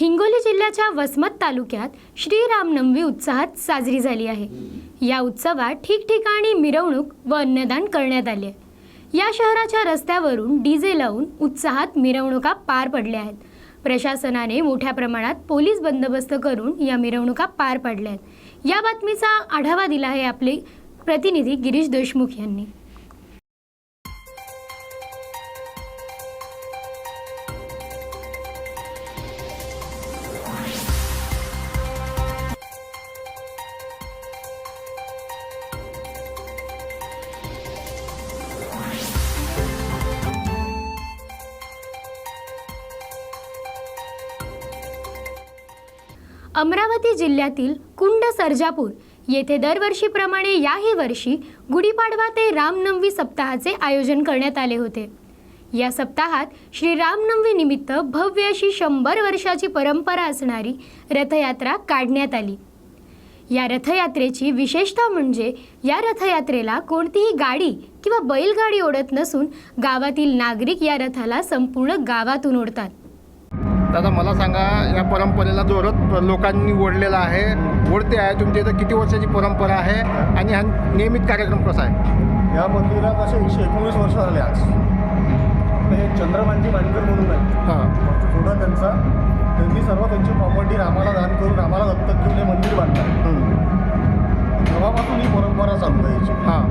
हिंगोली जिल्ह्याच्या वसमत तालुक्यात श्रीरामनवमी उत्साहात साजरी झाली आहे. या उत्सवात ठिकठिकाणी मिरवणूक व अन्नदान करण्यात आले. आहे. या शहराच्या रस्त्यावरून डीजे लावून उत्साहात मिरवणुका पार पडल्या आहेत. प्रशासनाने मोठ्या प्रमाणात पोलीस बंदोबस्त करून या मिरवणुका पार पाडल्या आहेत. या बातमीचा आढावा दिला आहे आपले प्रतिनिधी गिरीश देशमुख यांनी. अमरावती जिल्ह्यातील कुंड सर्जापूर येथे दरवर्षीप्रमाणे याही वर्षी गुढीपाडवा ते रामनवमी सप्ताहाचे आयोजन करण्यात आले होते. या सप्ताहात श्री रामनवमी निमित्त भव्य अशी शंभर वर्षाची परंपरा असणारी रथयात्रा काढण्यात आली. या रथयात्रेची विशेषता म्हणजे या रथयात्रेला कोणतीही गाडी किंवा बैलगाडी ओढत नसून गावातील नागरिक या रथाला संपूर्ण गावातून ओढतात. दादा मला सांगा या परंपरेला जोरात लोकांनी ओढलेला आहे ओढते आहे तुमच्या इथं किती वर्षाची परंपरा आहे आणि हा नियमित कार्यक्रम कसा आहे? या मंदिरात असे एकशे एकोणीस वर्ष झाले आज. हे चंद्रकांती मानकर म्हणून आहे. हां. थोडा त्यांचा त्यांनी सर्व त्यांची प्रॉपर्टी रामाला दान करून रामाला दत्तक घेऊन हे मंदिर बांधलं. तेव्हापासून ही परंपरा चालू आहे याची. हां.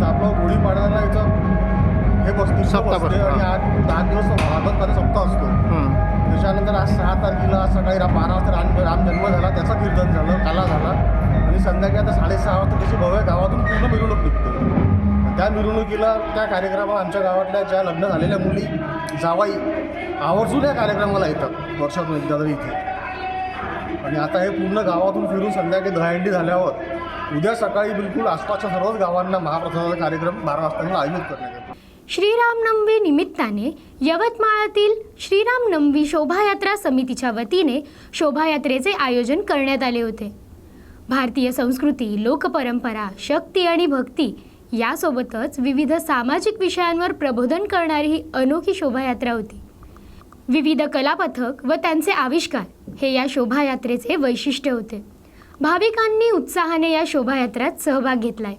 तर आपलं गुढीपाडव्याला इथं हे बसते सप्ताह आणि. आठ दहा दिवस भागवत सप्ताह असतो. त्याच्यानंतर आज सहा तारखेला सकाळी रा बारा वाजता राम राम जन्म झाला त्याचं कीर्तन झालं काला झाला. आणि संध्याकाळी आता साडेसहा वाजता त्याची भव्य गावातून पूर्ण मिरवणूक निघते. त्या मिरवणुकीला त्या कार्यक्रमात आमच्या गावातल्या ज्या लग्न झालेल्या मुली जावाई आवर्जून या कार्यक्रमाला येतात वर्षातून एकदा तरी इथे. आणि आता हे पूर्ण गावातून फिरून संध्याकाळी दहांडी झाल्यावर उद्या सकाळी बिलकुल आसपासच्या सर्वच गावांना महाप्रसादाचा कार्यक्रम बारा वाजताना आयोजित करण्यात येतो. श्रीरामनवमी निमित्ताने यवतमाळातील श्रीरामनवमी शोभायात्रा समितीच्या वतीने शोभायात्रेचे आयोजन करण्यात आले होते. भारतीय संस्कृती लोकपरंपरा शक्ती आणि भक्ती यासोबतच विविध सामाजिक विषयांवर प्रबोधन करणारी ही अनोखी शोभायात्रा होती. विविध कलापथक व त्यांचे आविष्कार हे या शोभायात्रेचे वैशिष्ट्य होते. भाविकांनी उत्साहाने या शोभायात्रात सहभाग घेतलाय.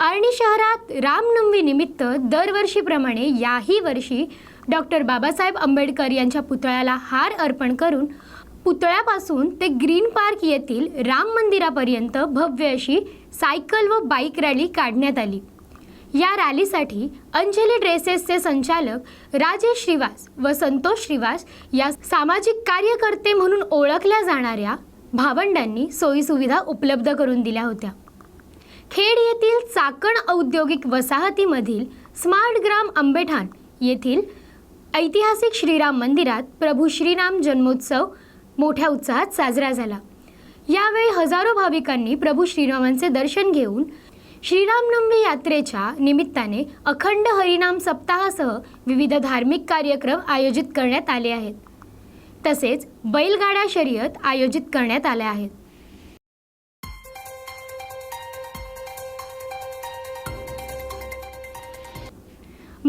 आर्णी शहरात रामनवमी निमित्त दरवर्षीप्रमाणे याही वर्षी डॉक्टर बाबासाहेब आंबेडकर यांच्या पुतळ्याला हार अर्पण करून पुतळ्यापासून ते ग्रीन पार्क येथील राम मंदिरापर्यंत भव्य अशी सायकल व बाईक रॅली काढण्यात आली. या रॅलीसाठी अंजली ड्रेसेसचे संचालक राजेश श्रीवास व संतोष श्रीवास या सामाजिक कार्यकर्ते म्हणून ओळखल्या जाणाऱ्या भावंडांनी सोयीसुविधा उपलब्ध करून दिल्या होत्या. खेड येथील चाकण औद्योगिक वसाहतीमधील स्मार्ट ग्राम आंबेठाण येथील ऐतिहासिक श्रीराम मंदिरात प्रभू श्रीराम जन्मोत्सव मोठ्या उत्साहात साजरा झाला. यावेळी हजारो भाविकांनी प्रभू श्रीरामांचे दर्शन घेऊन श्रीरामनवमी यात्रेच्या निमित्ताने अखंड हरिनाम सप्ताहासह विविध धार्मिक कार्यक्रम आयोजित करण्यात आले आहेत. तसेच बैलगाडा शर्यत आयोजित करण्यात आल्या आहेत.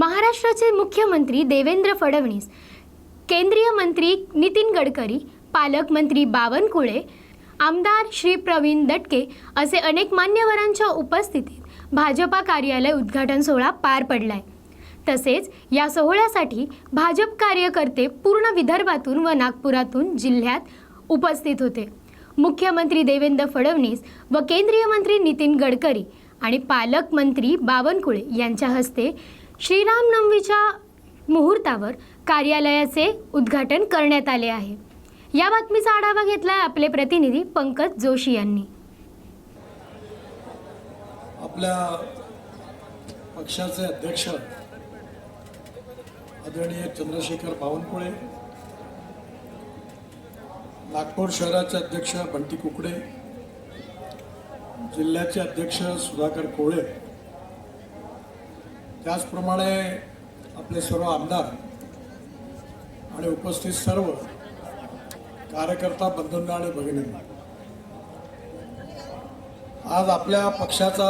महाराष्ट्राचे मुख्यमंत्री देवेंद्र फडणवीस केंद्रीय मंत्री नितीन गडकरी पालकमंत्री बावनकुळे आमदार श्री प्रवीण दटके असे अनेक मान्यवरांच्या उपस्थितीत भाजपा कार्यालय उद्घाटन सोहळा पार पडलाय. तसेच या सोहळ्यासाठी भाजप कार्यकर्ते पूर्ण विदर्भातून व नागपुरातून जिल्ह्यात उपस्थित होते. मुख्यमंत्री देवेंद्र फडणवीस व केंद्रीय मंत्री नितीन गडकरी आणि पालकमंत्री बावनकुळे यांच्या हस्ते श्रीरामनवमीच्या मुहूर्तावर कार्यालयाचे उद्घाटन करण्यात आले आहे. या बातमीचा आढावा घेतला आपले प्रतिनिधी पंकज जोशी यांनी. आपल्या पक्षाचे अध्यक्ष आदरणीय चंद्रशेखर बावनकुळे नागपूर शहराचे अध्यक्ष बंटी कुकडे जिल्ह्याचे अध्यक्ष सुधाकर कोळे त्याचप्रमाणे आपले सर्व आमदार आणि उपस्थित सर्व कार्यकर्ता बंधूंना आणि भगिनींना. आज आपल्या पक्षाचा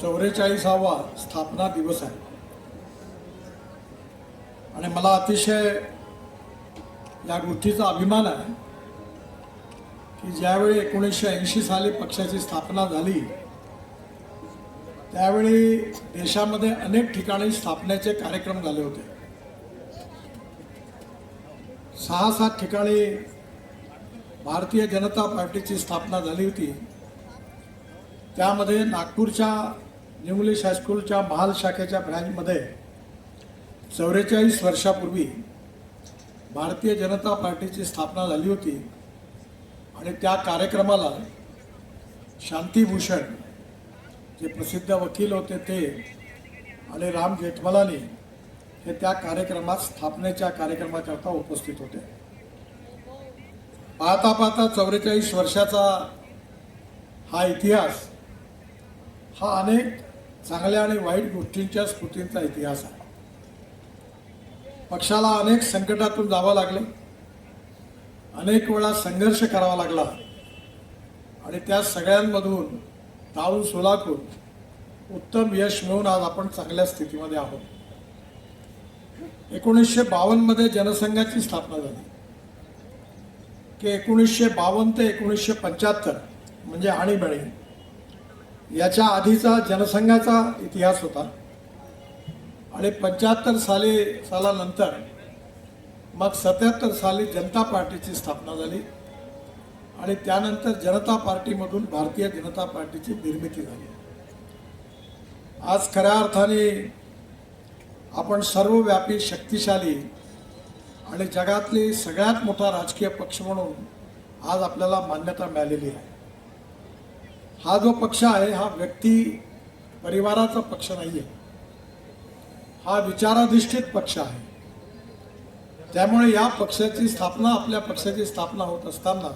चौवेचाळीसावा स्थापना दिवस आहे. आणि मला अतिशय या गोष्टीचा अभिमान आहे की ज्यावेळी एकोणीसशे ऐंशी साली पक्षाची स्थापना झाली त्यावेळी देशामध्ये अनेक ठिकाणी स्थापनेचे कार्यक्रम झाले होते. सहा सात ठिकाणी भारतीय जनता पार्टीची स्थापना झाली होती. त्यामध्ये नागपूरच्या न्यू इंग्लिश हायस्कूलच्या महाल शाखेच्या ब्रँचमध्ये चौवेचाळीस वर्षापूर्वी भारतीय जनता पार्टीची स्थापना झाली होती. आणि त्या कार्यक्रमाला शांतीभूषण जे प्रसिद्ध वकील होते ते आणि राम जेठमलानी हे त्या कार्यक्रमात स्थापनेच्या कार्यक्रमाकरता उपस्थित होते. पाहता पाहता चौवेचाळीस वर्षाचा हा इतिहास हा अनेक चांगल्या आणि वाईट गोष्टींच्या स्मृतींचा इतिहास आहे. पक्षाला अनेक संकटातून जावं लागलं. अनेक वेळा संघर्ष करावा लागला. आणि त्या सगळ्यांमधून ताळून सुलाखून उत्तम यश मिळून आज आपण चांगल्या स्थितीमध्ये आहोत. एकोणीसशे बावन्नमध्ये जनसंघाची स्थापना झाली. की एकोणीसशे बावन्न ते एकोणीसशे पंच्याहत्तर म्हणजे आणीबाणी याच्या आधीचा जनसंघाचा इतिहास होता. आणि पंच्याहत्तर साली सालानंतर मग सत्याहत्तर साली जनता पार्टीची स्थापना झाली. आणि त्यानंतर जनता पार्टीमधून भारतीय जनता पार्टीची निर्मिती झाली. आज खऱ्या अर्थाने आपण सर्वव्यापी शक्तिशाली आणि जगातली सगळ्यात मोठा राजकीय पक्ष म्हणून आज आपल्याला मान्यता मिळालेली आहे. हा जो पक्ष आहे हा व्यक्ती परिवाराचा पक्ष नाही आहे हा विचाराधिष्ठित पक्ष आहे. त्यामुळे या पक्षाची स्थापना आपल्या पक्षाची स्थापना होत असताना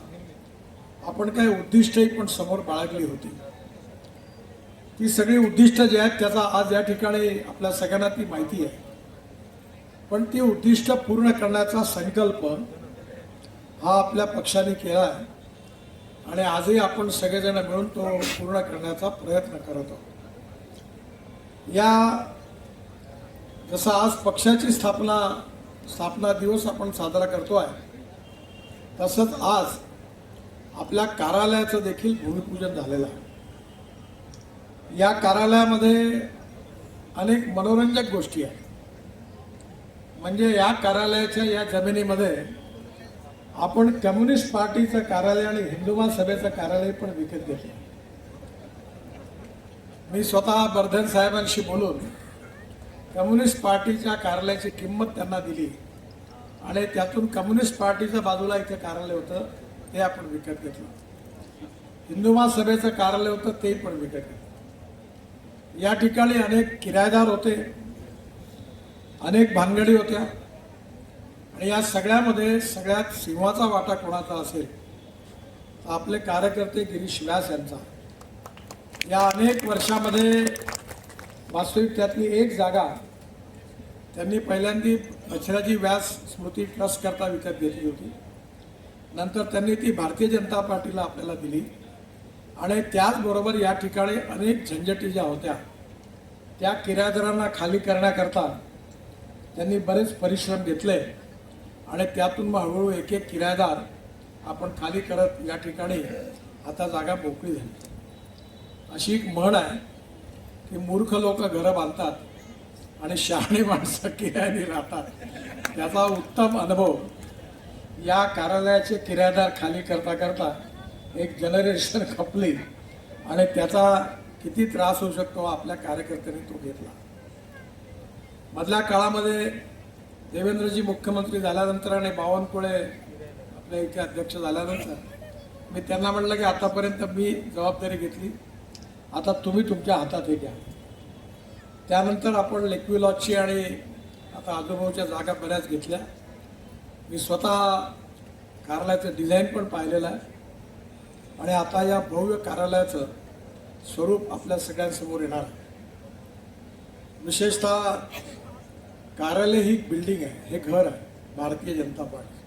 आपण काही उद्दिष्टही पण समोर बाळगली होती. ती सगळी उद्दिष्ट जी आहेत त्याचा आज या ठिकाणी आपल्या सगळ्यांना ती माहिती आहे. पण ती उद्दिष्ट पूर्ण करण्याचा संकल्प हा आपल्या पक्षाने केला आहे. आणि आजही आपण सगळेजण मिळून तो पूर्ण करण्याचा प्रयत्न करत आहोत. या जसं आज पक्षाची स्थापना स्थापना दिवस आपण साजरा करतो आहे तसंच आज आपल्या कार्यालयाचं देखील भूमिपूजन झालेलं आहे. या कार्यालयामध्ये अनेक मनोरंजक गोष्टी आहेत. म्हणजे या कार्यालयाच्या या जमिनीमध्ये आपण कम्युनिस्ट पार्टीचं कार्यालय आणि हिंदू महासभेचं कार्यालय पण विकत घेतलं. मी स्वतः बर्धन साहेबांशी बोलून कम्युनिस्ट पार्टीच्या कार्यालयाची किंमत त्यांना दिली. आणि त्यातून कम्युनिस्ट पार्टीच्या बाजूला इथे कार्यालय होतं. ते आपण विकत घेतलं. हिंदू महासभेचं कार्यालय होतं ते पण विकत घेतलं. या ठिकाणी अनेक किरायदार होते अनेक भानगडी होत्या. आणि या सगळ्यामध्ये सगळ्यात सिंहाचा वाटा कोणाचा असेल? तर आपले कार्यकर्ते गिरीश व्यास यांचा. या अनेक वर्षामध्ये वास्तविक त्यातली एक जागा त्यांनी पहिल्यांदी मच्छराजी व्यास स्मृती ट्रस्टकरता विकत घेतली होती. नंतर त्यांनी ती भारतीय जनता पार्टीला आपल्याला दिली. आणि त्याचबरोबर या ठिकाणी अनेक झंझटी ज्या होत्या त्या किरायदारांना खाली करण्याकरता त्यांनी बरेच परिश्रम घेतले. आणि त्यातून मग हळूहळू एक एक किरायदार आपण खाली करत या ठिकाणी आता जागा मोकळी झाली. अशी एक म्हण आहे की मूर्ख लोक घरं बांधतात आणि शहाणी माणसं किरायाने राहतात. त्याचा उत्तम अनुभव या कार्यालयाचे किरायदार खाली करता करता एक जनरेशन खपली आणि त्याचा किती त्रास होऊ शकतो आपल्या कार्यकर्त्यांनी तो घेतला. मधल्या काळामध्ये देवेंद्रजी मुख्यमंत्री झाल्यानंतर आणि बावनकुळे आपल्या इथे अध्यक्ष झाल्यानंतर मी त्यांना म्हटलं की आतापर्यंत मी जबाबदारी घेतली. आता तुम्ही तुमच्या हातात हे घ्या. त्यानंतर आपण लेक्विलॉजची आणि आता आजोबाच्या जागा बऱ्याच घेतल्या. मी स्वतः कार्यालयाचं डिझाईन पण पाहिलेलं आहे. आणि आता या भव्य कार्यालयाचं स्वरूप आपल्या सगळ्यांसमोर येणार आहे. विशेषतः कार्यालय ही बिल्डिंग आहे हे घर आहे भारतीय जनता पार्टी.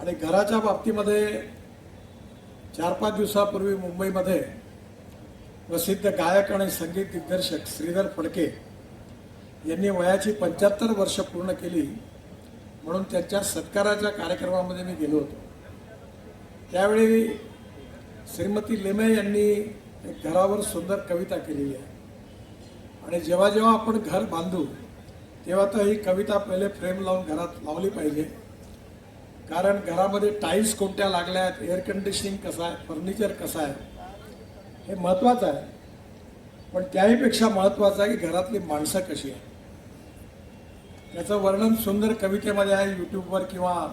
आणि घराच्या बाबतीमध्ये चार पाच दिवसापूर्वी मुंबईमध्ये प्रसिद्ध गायक आणि संगीत दिग्दर्शक श्रीधर फडके यांनी वयाची पंच्याहत्तर वर्ष पूर्ण केली. म्हणून त्यांच्या सत्काराच्या कार्यक्रमामध्ये मी गेलो होतो. त्यावेळी श्रीमती लेमे यांनी एक घरावर सुंदर कविता केलेली आहे. आणि जेव्हा जेव्हा आपण घर बांधू तेव्हा तर ही कविता पहिले फ्रेम लावून घरात लावली पाहिजे. कारण घरामध्ये टाईल्स कोणत्या लागल्या आहेत एअर कंडिशनिंग कसं आहे फर्निचर कसं आहे हे महत्त्वाचं आहे. पण त्याहीपेक्षा महत्त्वाचं आहे की घरातली माणसं कशी आहे त्याचं वर्णन सुंदर कवितेमध्ये आहे यूट्यूबवर किंवा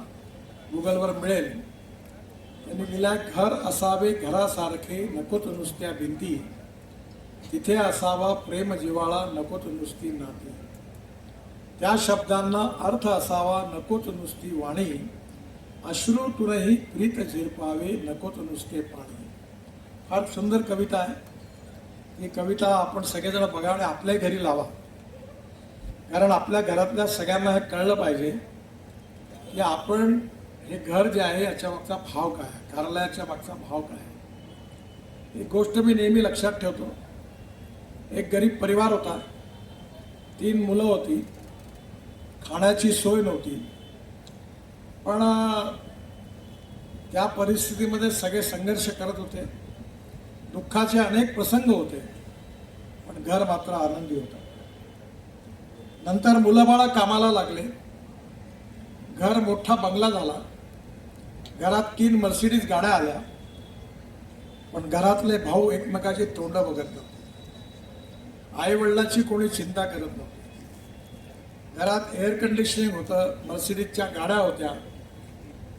गुगलवर मिळेल. त्यांनी लिहिला घर असावे घरासारखे नकोत नुसत्या भिंती. तिथे असावा प्रेम जिवाळा नकोत नुसती नाती. त्या शब्दांना अर्थ असावा नकोत नुसती वाणी. अश्रूतूनही प्रीत झिरपावे नकोत नुसते पाणी. फार सुंदर कविता आहे. ही कविता आपण सगळेजण बघा आणि आपल्याही घरी लावा. कारण आपल्या घरातल्या सगळ्यांना हे कळलं पाहिजे की आपण हे घर जे आहे याच्या मागचा भाव काय आहे? कार्यालयाच्या मागचा भाव काय आहे? एक गोष्ट मी नेहमी लक्षात ठेवतो. एक गरीब परिवार होता. तीन मुलं होती. खाण्याची सोय नव्हती. पण त्या परिस्थितीमध्ये सगळे संघर्ष करत होते. दुःखाचे अनेक प्रसंग होते. पण घर मात्र आनंदी होतं. नंतर मुलंबाळं कामाला लागले. घर मोठा बंगला झाला. घरात तीन मर्सिडीज गाड्या आल्या. पण घरातले भाऊ एकमेकाची तोंड बघत नव्हते. आईवडिलांची कोणी चिंता करत नव्हती. घरात एअर कंडिशनिंग होतं मर्सिडीजच्या गाड्या होत्या.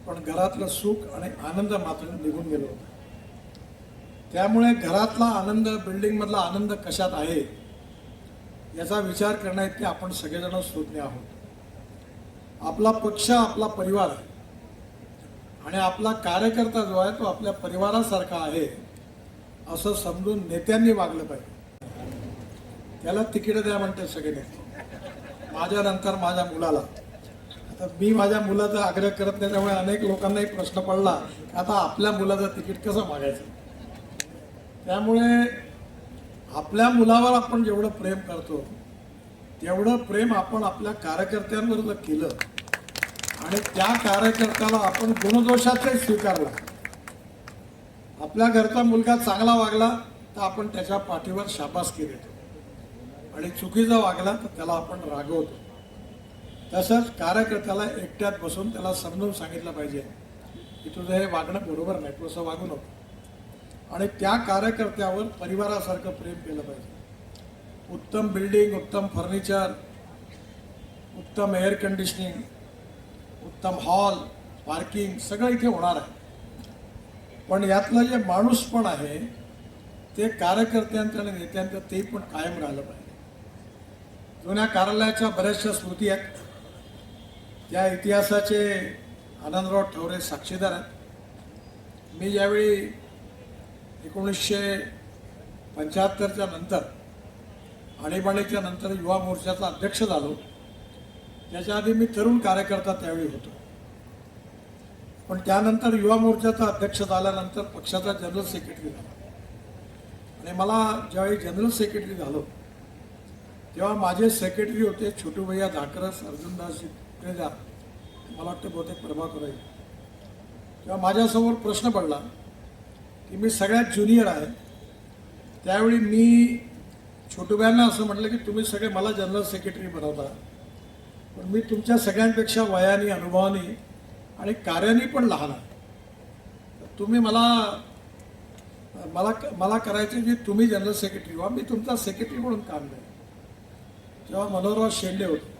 पण घरातलं सुख आणि आनंद मात्र निघून गेलो होता. त्यामुळे घरातला आनंद बिल्डिंगमधला आनंद कशात आहे? याचा विचार करण्याइतके आपण सगळेजण सुज्ञ आहोत. आपला पक्ष आपला परिवार आहे. आणि आपला कार्यकर्ता जो आहे तो आपल्या परिवारासारखा आहे असं समजून नेत्यांनी वागलं पाहिजे. त्याला तिकीट द्या म्हणते सगळे नेते. माझ्यानंतर माझ्या मुलाला. आता मी माझ्या मुलाचा आग्रह करत नाही त्यामुळे अनेक लोकांनाही प्रश्न पडला की आता आपल्या मुलाचं तिकीट कसं मागायचं? त्यामुळे आपल्या मुलावर आपण जेवढं प्रेम करतो तेवढं प्रेम आपण आपल्या कार्यकर्त्यांवर जर केलं. आणि त्या कार्यकर्त्याला आपण गुणदोषाचे स्वीकारला. आपल्या घरचा मुलगा चांगला वागला तर आपण त्याच्या पाठीवर शाबासकी देतो. आणि चुकीचा वागला तर त्याला आपण रागवतो. तसंच कार्यकर्त्याला एकट्यात बसून त्याला समजून सांगितलं पाहिजे. की तुझं हे वागणं बरोबर नाही तू असं वागू नको. आणि त्या कार्यकर्त्यावर परिवारासारखं प्रेम केलं पाहिजे. उत्तम बिल्डिंग उत्तम फर्निचर उत्तम एअर कंडिशनिंग उत्तम हॉल पार्किंग सगळं इथे होणार आहे. पण यातलं जे माणूस पण आहे ते कार्यकर्त्यांचं आणि नेत्यांचं ते पण कायम राहिलं पाहिजे. जुन्या कार्यालयाच्या बऱ्याचशा स्मृती आहेत. त्या इतिहासाचे आनंदराव ठवरे साक्षीदार आहेत. मी ज्यावेळी एकोणीसशे पंच्याहत्तरच्या नंतर आणीबाणीच्या नंतर युवा मोर्चाचा अध्यक्ष झालो. त्याच्या आधी मी तरुण कार्यकर्ता त्यावेळी होतो. पण त्यानंतर युवा मोर्चाचा अध्यक्ष झाल्यानंतर पक्षाचा जनरल सेक्रेटरी झाला. आणि मला ज्यावेळी जनरल सेक्रेटरी झालो तेव्हा माझे सेक्रेटरी होते छोटू भैया धाकरस अर्जुनदास मला वाटतं बहुतेक प्रभाकर तेव्हा माझ्यासमोर प्रश्न पडला की मी सगळ्यात ज्युनियर आहे. त्यावेळी मी छोटूबाईंना असं म्हटलं की तुम्ही सगळे मला जनरल सेक्रेटरी बनवता. पण मी तुमच्या सगळ्यांपेक्षा वयाने अनुभवाने आणि कार्याने पण लहान आहे. तर तुम्ही मला मला मला करायचे की तुम्ही जनरल सेक्रेटरी व्हा मी तुमचा सेक्रेटरी म्हणून काम नाही जेव्हा मनोहरराव शेंडे होते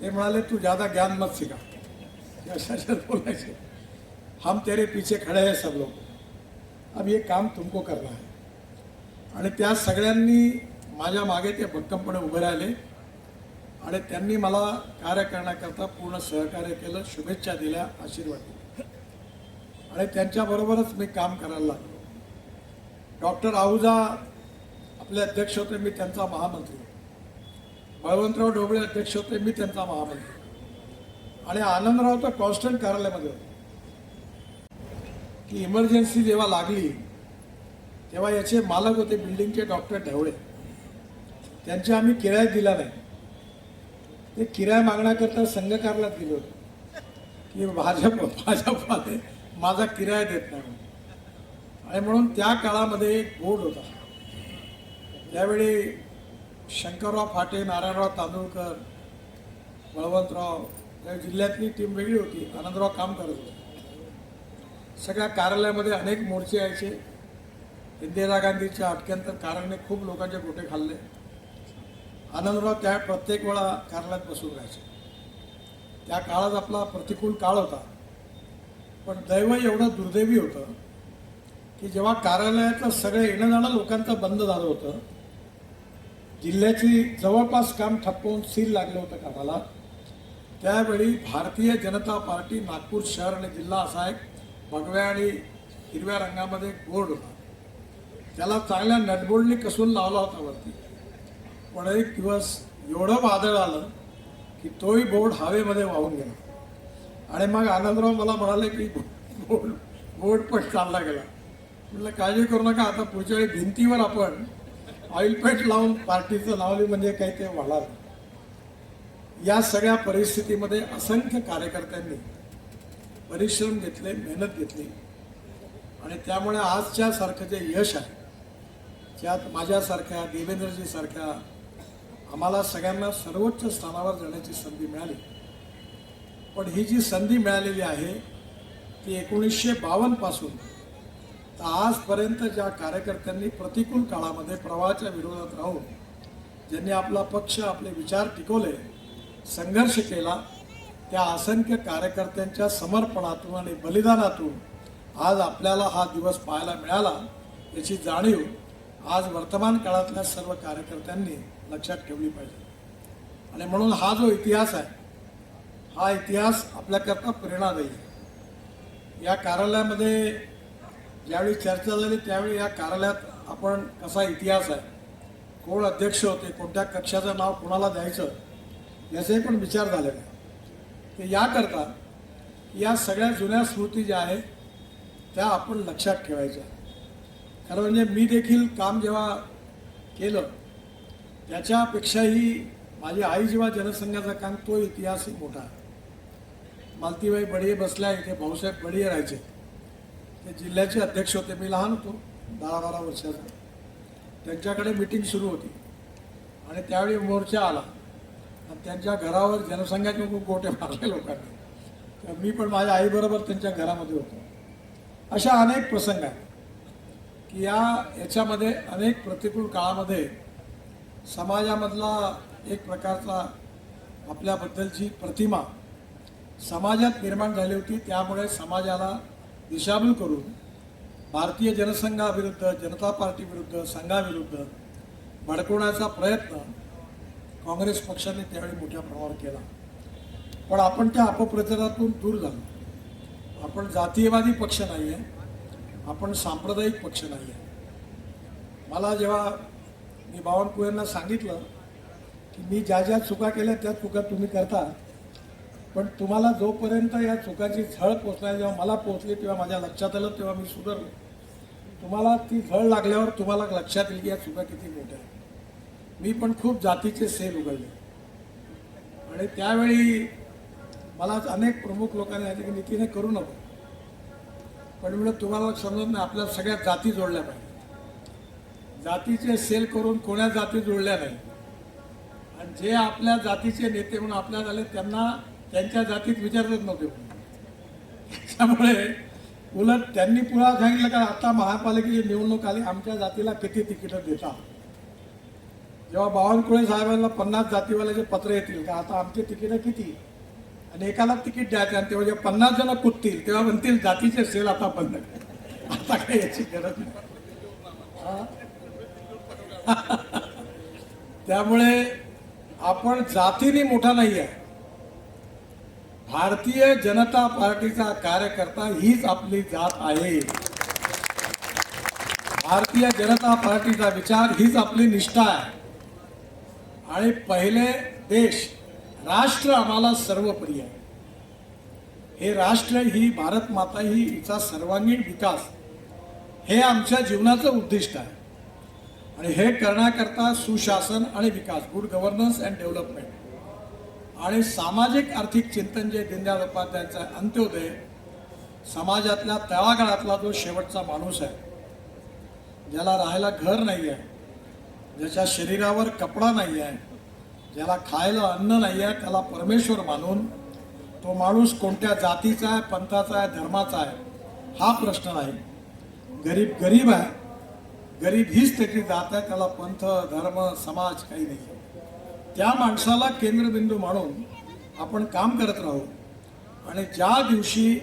ते म्हणाले तू ज्यादा ज्ञान मत शिका. अशा बोलायचे हम तेरे पीछे खड़े आहे सब लोग. अब हे काम तुमको करना है। आणि त्या सगळ्यांनी माझ्या मागे ते भक्कमपणे उभे राहिले. आणि त्यांनी मला कार्य करण्याकरता पूर्ण सहकार्य केलं शुभेच्छा दिल्या आशीर्वाद दिले. आणि त्यांच्याबरोबरच मी काम करायला लागलो. डॉक्टर आहुजा आपले अध्यक्ष होते मी त्यांचा महामंत्री. बळवंतराव ढोबळे अध्यक्ष होते मी त्यांचा महामंत्री. आणि आनंदराव तर कॉन्स्टंट कार्यालयामध्ये होते. की इमर्जन्सी जेव्हा लागली तेव्हा याचे मालक होते बिल्डिंगचे डॉक्टर ढवळे. त्यांचे आम्ही किराया दिला नाही. ते किराया मागण्याकरता संघकारला गेलो गेले की भाजप भाजपमध्ये माझा किराया देत नाही आणि म्हणून त्या काळामध्ये एक बोर्ड होता. त्यावेळी शंकरराव फाटे नारायणराव तांदूळकर बळवंतराव या जिल्ह्यातली टीम वेगळी होती. आनंदराव काम करत होते. सगळ्या कार्यालयामध्ये अनेक मोर्चे यायचे. इंदिरा गांधीच्या अटक्यांतर कारणे खूप लोकांचे गोटे खाल्ले. आनंदराव त्या प्रत्येक वेळा कार्यालयात बसून राहायचे. त्या काळात आपला प्रतिकूल काळ होता. पण दैव एवढं दुर्दैवी होतं की जेव्हा कार्यालयाचं सगळं येणं जाणं लोकांचं बंद झालं होतं जिल्ह्याची जवळपास काम ठप्प होऊन सील लागलं होतं कामाला त्यावेळी भारतीय जनता पार्टी नागपूर शहर आणि जिल्हा असा एक भगव्या आणि हिरव्या रंगामध्ये बोर्ड होता. त्याला चांगल्या नटबोर्डने कसून लावला होता वरती. पण एक दिवस एवढं वादळ आलं की तोही बोर्ड हवेमध्ये वाहून गेला. आणि मग आनंदराव मला म्हणाले की बोर्ड बोर्ड पण चालला गेला. म्हटलं काळजी करू नका आता पुढच्या वेळी भिंतीवर आपण ऑइल पेंट लावून पार्टीचं लावली म्हणजे काही ते वाढणार या सगळ्या परिस्थितीमध्ये असंख्य कार्यकर्त्यांनी परिश्रम घेतले मेहनत घेतली. आणि त्यामुळे आजच्यासारखं जे यश आहे त्यात माझ्यासारख्या देवेंद्रजीसारख्या आम्हाला सगळ्यांना सर्वोच्च स्थानावर जाण्याची संधी मिळाली. पण ही जी संधी मिळालेली आहे ती एकोणीसशे बावन्नपासून तर आजपर्यंत ज्या कार्यकर्त्यांनी प्रतिकूल काळामध्ये प्रवाहाच्या विरोधात राहून ज्यांनी आपला पक्ष आपले विचार टिकवले संघर्ष केला त्या असंख्य कार्यकर्त्यांच्या समर्पणातून आणि बलिदानातून आज आपल्याला हा दिवस पाहायला मिळाला याची जाणीव आज वर्तमान काळातल्या सर्व कार्यकर्त्यांनी लक्षात ठेवली पाहिजे आणि म्हणून हा जो इतिहास आहे हा इतिहास आपल्याकरता प्रेरणादायी आहे या कार्यालयामध्ये ज्यावेळी चर्चा झाली त्यावेळी या कार्यालयात आपण कसा इतिहास आहे कोण अध्यक्ष होते कोणत्या कक्षाचं नाव कोणाला द्यायचं याचेही पण विचार झालेले आहे. ते याकरता या सगळ्या जुन्या स्मृती ज्या आहेत त्या आपण लक्षात ठेवायच्या. खरं म्हणजे मी देखील काम जेव्हा केलं त्याच्यापेक्षाही माझी आई जेव्हा जनसंघाचा काम तो इतिहासही मोठा. आहे मालतीबाई बडिये बसल्या इथे भाऊसाहेब बडिये राहायचे. ते जिल्ह्याचे अध्यक्ष होते. मी लहान होतो दहा बारा वर्षाचा. त्यांच्याकडे मिटिंग सुरू होती. आणि त्यावेळी मोर्चा आला. आणि त्यांच्या घरावर जनसंघाचे खूप गोटे मारले लोकांनी. तर मी पण माझ्या आईबरोबर त्यांच्या घरामध्ये होतो. अशा अनेक प्रसंग आहेत की या याच्यामध्ये अनेक प्रतिकूल काळामध्ये समाजामधला एक प्रकारचा आपल्याबद्दलची प्रतिमा समाजात निर्माण झाली होती. त्यामुळे समाजाला दिशाभूल करून भारतीय जनसंघाविरुद्ध जनता पार्टीविरुद्ध संघाविरुद्ध भडकवण्याचा प्रयत्न काँग्रेस पक्षाने त्यावेळी मोठ्या प्रमाणावर केला. पण आपण त्या अपप्रचारातून दूर झालो. आपण जातीयवादी पक्ष नाही आहे. आपण सांप्रदायिक पक्ष नाही आहे. मला जेव्हा मी बावनकुळेंना सांगितलं की मी ज्या ज्या चुका केल्या त्या चुका तुम्ही करता. पण तुम्हाला जोपर्यंत या चुकाची झळ पोचणार जेव्हा मला पोचली तेव्हा माझ्या लक्षात आलं तेव्हा मी सुधारलो. तुम्हाला ती झळ लागल्यावर तुम्हाला लक्षात येईल की या चुका किती मोठ्या आहेत. मी पण खूप जातीचे सेल उघडले आणि त्यावेळी मला अनेक प्रमुख लोकांनी सांगितलं की नितीने करू नको. पण म्हणलं तुम्हाला समजत नाही आपल्या सगळ्या जाती जोडल्या पाहिजे जातीचे सेल करून कोण्या जाती जोडल्या नाही? आणि जे आपल्या जातीचे नेते म्हणून आपल्या झाले त्यांना त्यांच्या जातीत विचारतच नव्हते. त्यामुळे उलट त्यांनी पुन्हा सांगितलं का आता महापालिकेची निवडणूक आली आमच्या जातीला किती तिकीटं देतात? जेव्हा बावनकुळे साहेबांना पन्नास जातीवाल्याचे पत्र येतील का आता आमची तिकीटं किती? आणि एकाला तिकीट द्यायचं आणि तेव्हा जेव्हा पन्नास जण कुदतील तेव्हा म्हणतील जातीचे सेल आता बंद. कर आता काही याची गरज नाही. त्यामुळे आपण जातीने मोठा नाही आहे. भारतीय जनता पार्टीचा कार्यकर्ता हीच आपली जात आहे. भारतीय जनता पार्टीचा विचार हीच आपली निष्ठा आहे. आणि पहिले देश राष्ट्र आम्हाला सर्वप्रिय आहे. हे राष्ट्र ही भारत माता ही हिचा सर्वांगीण विकास. हे आमच्या जीवनाचं उद्दिष्ट आहे. आणि हे करण्याकरता सुशासन आणि विकास गुड गव्हर्नन्स अँड डेव्हलपमेंट आणि सामाजिक आर्थिक चिंतन जे दीनदयाळ उपाध्यायांचा अंत्योदय समाजातल्या तळागाळातला जो शेवटचा माणूस आहे ज्याला राहायला घर नाही आहे ज्याच्या शरीरावर कपडा नाही आहे ज्याला खायला अन्न नाही आहे त्याला परमेश्वर मानून तो माणूस कोणत्या जातीचा आहे पंथाचा आहे धर्माचा आहे हा प्रश्न नाही. गरीब गरीब आहे. गरीब हीच त्याची जात आहे त्याला पंथ धर्म समाज काही नाही. त्या माणसाला केंद्रबिंदू मानून आपण काम करत राहू. आणि ज्या दिवशी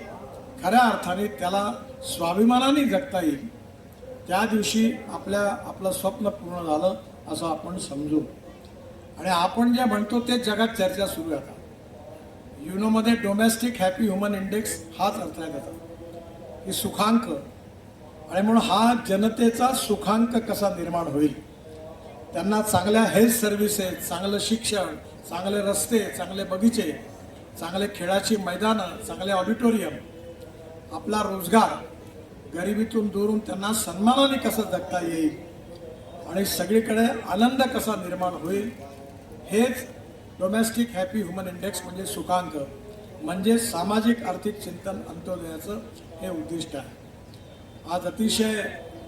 खऱ्या अर्थाने त्याला स्वाभिमानाने जगता येईल त्या दिवशी आपल्या आपलं स्वप्न पूर्ण झालं असं आपण समजू. आणि आपण जे म्हणतो ते जगात चर्चा सुरू आहे आता. युनोमध्ये डोमेस्टिक हॅपी ह्युमन इंडेक्स हाच अर्थ आहे त्याचा. की सुखांक. आणि म्हणून हा जनतेचा सुखांक कसा निर्माण होईल? त्यांना चांगल्या हेल्थ सर्व्हिसेस चांगलं शिक्षण चांगले रस्ते चांगले बगीचे चांगले खेळाची मैदानं चांगले ऑडिटोरियम आपला रोजगार गरिबीतून दूरून त्यांना सन्मानाने कसं जगता येईल आणि सगळीकडे आनंद कसा निर्माण होईल हेच डोमेस्टिक हॅपी ह्युमन इंडेक्स म्हणजे सुखांक म्हणजे सामाजिक आर्थिक चिंतन अंत्योदयाचं हे उद्दिष्ट आहे. आज अतिशय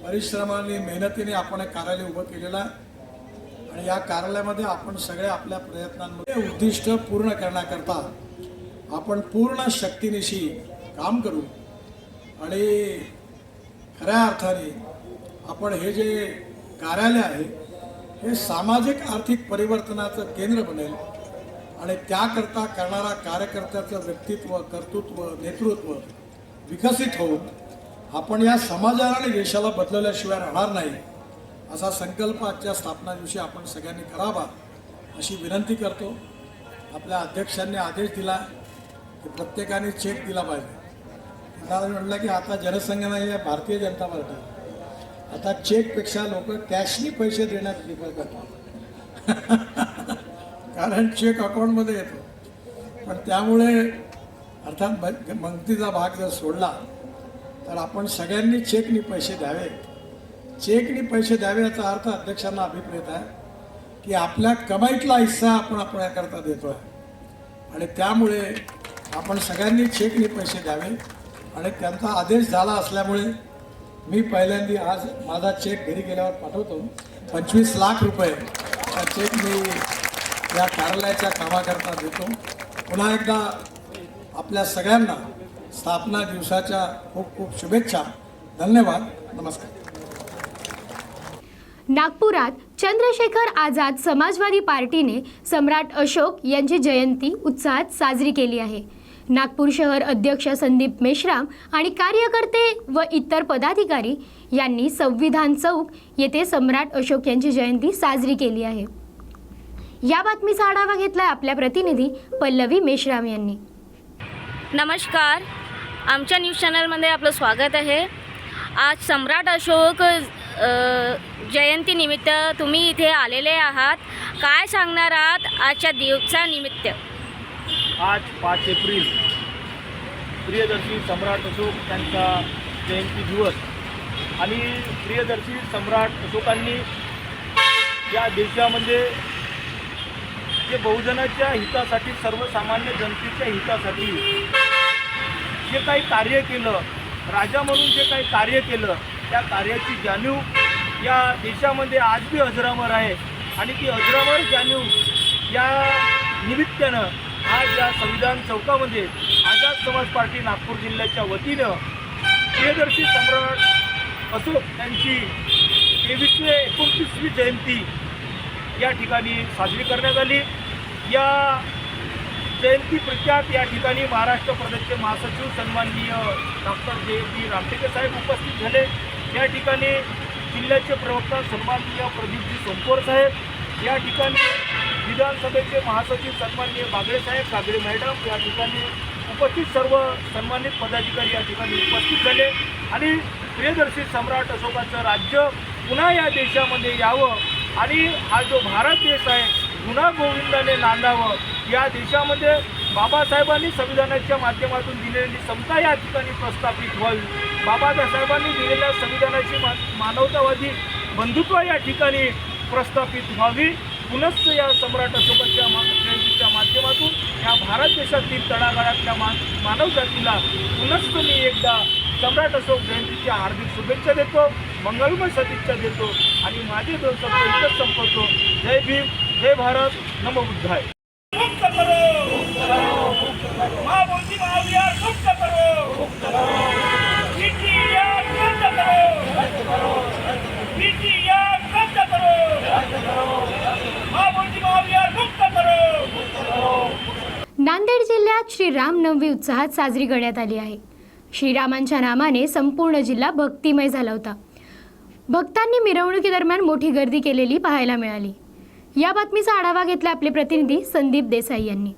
परिश्रमाने मेहनतीने आपण हे कार्यालय उभं केलेलं आहे आणि या कार्यालयामध्ये आपण सगळे आपल्या प्रयत्नांमध्ये उद्दिष्ट पूर्ण करण्याकरता आपण पूर्ण शक्तीनिशी काम करू आणि खऱ्या अर्थाने आपण हे जे कार्यालय आहे हे सामाजिक आर्थिक परिवर्तनाचं केंद्र बनेल आणि त्याकरता करणारा कार्यकर्त्याचं व्यक्तित्व कर्तृत्व नेतृत्व विकसित होऊन आपण या समाजाला आणि देशाला बदलल्याशिवाय राहणार नाही असा संकल्प आजच्या स्थापना दिवशी आपण सगळ्यांनी करावा अशी विनंती करतो. आपल्या अध्यक्षांनी आदेश दिला की प्रत्येकाने चेक दिला पाहिजे. मला म्हटलं की आता जनसंघ नाही या भारतीय जनता पार्टी आता चेकपेक्षा लोक कॅशनी पैसे देण्यात प्रिफर करतात. कारण चेक अकाउंटमध्ये येतो. पण त्यामुळे अर्थात मंगतीचा भाग जर सोडला तर आपण सगळ्यांनी चेकनी पैसे द्यावे. चेकनी पैसे द्यावे याचा अर्थ अध्यक्षांना अभिप्रेत आहे की आपल्या कमाईतला हिस्सा आपण आपल्याकरता देतो आहे आणि त्यामुळे आपण सगळ्यांनी चेकने पैसे द्यावे. आणि त्यांचा आदेश झाला असल्यामुळे मी पहिल्यांदा आज माझा चेक घरी गेल्यावर पाठवतो. पंचवीस लाख रुपये हा चेक मी या कार्यालयाच्या कामाकरता देतो. पुन्हा एकदा आपल्या सगळ्यांना स्थापना दिवसाच्या खूप खूप शुभेच्छा. धन्यवाद. नमस्कार. नागपुरात चंद्रशेखर आझाद समाजवादी पार्टीने सम्राट अशोक यांची जयंती उत्साहात साजरी केली आहे. नागपूर शहर अध्यक्ष संदीप मेश्राम आणि कार्यकर्ते व इतर पदाधिकारी यांनी संविधान चौक येथे सम्राट अशोक यांची जयंती साजरी केली आहे. या बातमीचा आढावा घेतला आपल्या प्रतिनिधी पल्लवी मेश्राम यांनी. नमस्कार. आमच्या न्यूज चॅनलमध्ये आपलं स्वागत आहे. आज सम्राट अशोक जयंतीनिमित्त तुम्ही इथे आलेले आहात. काय सांगणार आहात आजच्या दिवसानिमित्त? आज पाच एप्रिल. प्रियदर्शी सम्राट अशोक त्यांचा जयंती दिवस. आणि प्रियदर्शी सम्राट अशोकांनी या देशामध्ये जे बहुजनाच्या हितासाठी सर्वसामान्य जनतेच्या हितासाठी जे काही कार्य केलं राजा म्हणून जे काही कार्य केलं त्या कार्याची जाणीव या देशामध्ये आज बी अजरामर आहे. आणि ती अजरामर जाणीव या निमित्तानं आज या संविधान चौकामध्ये आझाद समाज पार्टी नागपूर जिल्ह्याच्या वतीनं प्रियदर्शी सम्राट अशोक यांची तेवीसवी एकोणतीसवी जयंती या ठिकाणी साजरी करण्यात आली. या जयंती प्रख्यात या ठिकाणी महाराष्ट्र प्रदेशचे महासचिव सन्माननीय डॉक्टर जे पी रामटेके साहेब उपस्थित झाले. या ठिकाणी जिल्ह्याचे प्रवक्ता सन्माननीय प्रदीपजी सोमकोर साहेब. या ठिकाणी विधानसभेचे महासचिव सन्माननीय बागडे साहेब कागडे मॅडम या ठिकाणी उपस्थित सर्व सन्मानित पदाधिकारी या ठिकाणी उपस्थित झाले. आणि प्रियदर्शी सम्राट अशोकाचं राज्य पुन्हा या देशामध्ये यावं. आणि हा जो भारत देश आहे पुन्हा गोविंदाने नांदावं. या देशामध्ये बाबासाहेबांनी संविधानाच्या माध्यमातून दिलेली समता या ठिकाणी प्रस्थापित व्हावी. बाबासाहेबांनी दिलेल्या संविधानाची मा मानवतावादी बंधुत्व या ठिकाणी प्रस्थापित व्हावी. पुनश्च या सम्राट अशोकाच्या मा जयंतीच्या माध्यमातून या भारत देशातील तळागाळातल्या मान मानव जातीला पुनश्च मी एकदा सम्राट अशोक जयंतीच्या हार्दिक शुभेच्छा देतो मंगलमय सदिच्छा देतो आणि माझे दोन शब्द इथंच संपवतो. जय भीम जय भारत नमो बुद्धाय. रामनवमी उत्साहात साजरी करण्यात आली आहे. श्रीरामांच्या नामाने संपूर्ण जिल्हा भक्तिमय झाला होता. भक्तांनी मिरवणुकीदरम्यान मोठी गर्दी केलेली पाहायला मिळाली. या बातमीचा आढावा घेतला आपले प्रतिनिधी संदीप देसाई यांनी.